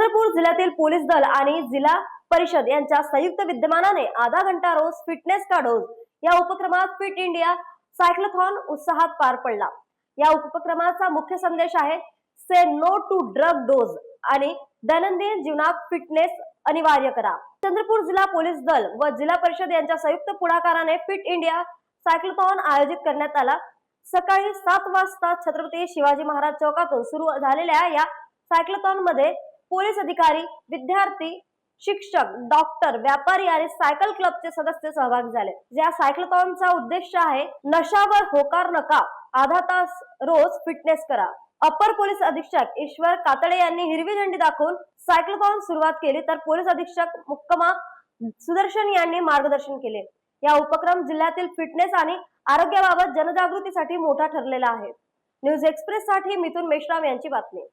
चंद्रपूर जिल्ह्यातील पोलीस दल आणि जिल्हा परिषद यांच्या संयुक्त विद्यमानाने आधा घंटा रोज फिटनेस का डोज या उपक्रमात फिट इंडिया सायक्लोथॉन उत्साहात पार पडला. या उपक्रमाचा मुख्य संदेश आहे say no to drug dose आणि दैनंदिन जीवनात फिटनेस अनिवार्य करा. चंद्रपूर जिल्हा पोलीस दल व जिल्हा परिषद यांच्या संयुक्त पुढाकाराने फिट इंडिया सायक्लोथॉन आयोजित करण्यात आला. सकाळी सात वाजता छत्रपती शिवाजी महाराज चौकातून सुरू झालेल्या या सायक्लोथॉनमध्ये पोलीस अधिकारी विद्यार्थी शिक्षक डॉक्टर व्यापारी आणि सायकल क्लबचे सदस्य सहभागी झाले. या सायक्लोथॉनचा उद्देश आहे नशावर होकार नका आधा तास रोज फिटनेस करा. अपर पोलीस अधीक्षक ईश्वर कातळे यांनी हिरवी झेंडी दाखवून सायक्लोथॉन सुरुवात केली तर पोलीस अधीक्षक मुक्कमा सुदर्शन यांनी मार्गदर्शन केले. या उपक्रम जिल्ह्यातील फिटनेस आणि आरोग्याबाबत जनजागृतीसाठी मोठा ठरलेला आहे. न्यूज एक्सप्रेस साठी मिथुन मेश्राम यांची बातमी.